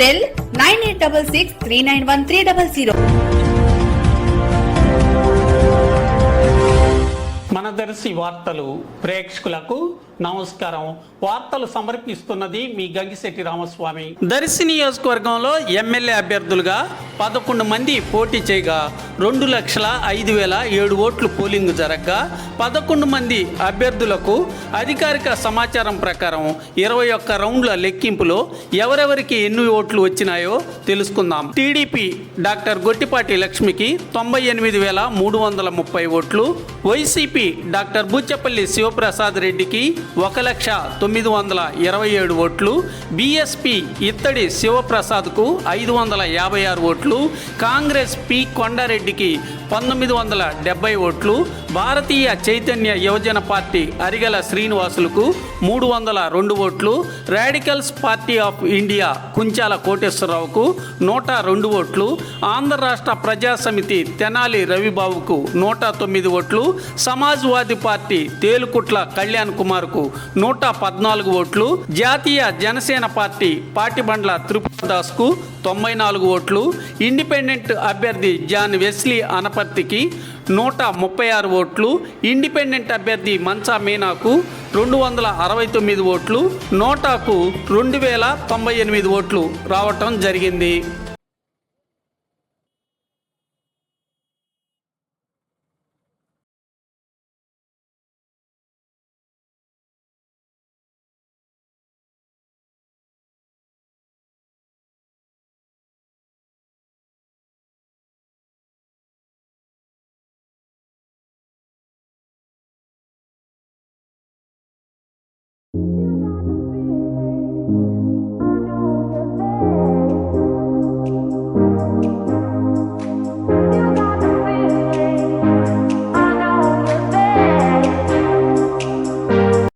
Cell nine eight double six three nine one three double zero మన దర్శి వార్తలు ప్రేక్షకులకు నమస్కారం. వార్తలు సమర్పిస్తున్నది మీ గంగిశెట్టి రామస్వామి. దర్శి నియోజకవర్గంలో ఎమ్మెల్యే అభ్యర్థులుగా పదకొండు మంది పోటీ చేయగా రెండు లక్షల ఐదు వేల ఏడు ఓట్లు పోలింగ్ జరగ్గా పదకొండు మంది అభ్యర్థులకు అధికారిక సమాచారం ప్రకారం ఇరవై ఒక్క రౌండ్ల లెక్కింపులో ఎవరెవరికి ఎన్ని ఓట్లు వచ్చినాయో తెలుసుకుందాం. టీడీపీ డాక్టర్ గొట్టిపాటి లక్ష్మికి తొంభై ఎనిమిది వేల మూడు వందల ముప్పై ఓట్లు వైసీపీ డాక్టర్ బుచ్చపల్లి శివప్రసాద్ రెడ్డికి ఒక లక్ష తొమ్మిది వందల ఇరవై ఏడు ఓట్లు బీఎస్పీ ఇత్తడి శివప్రసాద్కు ఐదు వందల యాభై ఆరు ఓట్లు కాంగ్రెస్ పి కొండారెడ్డి ఇంటికి పంతొమ్మిది వందల డెబ్బై ఓట్లు భారతీయ చైతన్య యువజన పార్టీ అరిగల శ్రీనివాసులకు మూడు వందల రెండు ఓట్లు radicals party of India Kunchala కోటేశ్వరరావుకు నూట రెండు ఓట్లు ఆంధ్ర రాష్ట్ర ప్రజాసమితి తెనాలి రవిబాబుకు నూట తొమ్మిది ఓట్లు సమాజ్వాదీ పార్టీ తేలుకుట్ల కళ్యాణ్ కుమార్కు నూట పద్నాలుగు ఓట్లు జాతీయ జనసేన పార్టీ పాటిబండ్ల త్రిపురదాస్కు తొంభై నాలుగు ఓట్లు ఇండిపెండెంట్ అభ్యర్థి జాన్ వెస్లీ అనప అనపర్తికి నూట ముప్పై ఆరు ఓట్లు ఇండిపెండెంట్ అభ్యర్థి మంచా మీనాకు రెండు వందల అరవై తొమ్మిది ఓట్లు నోటాకు రెండు వేల తొంభై ఎనిమిది ఓట్లు రావటం జరిగింది.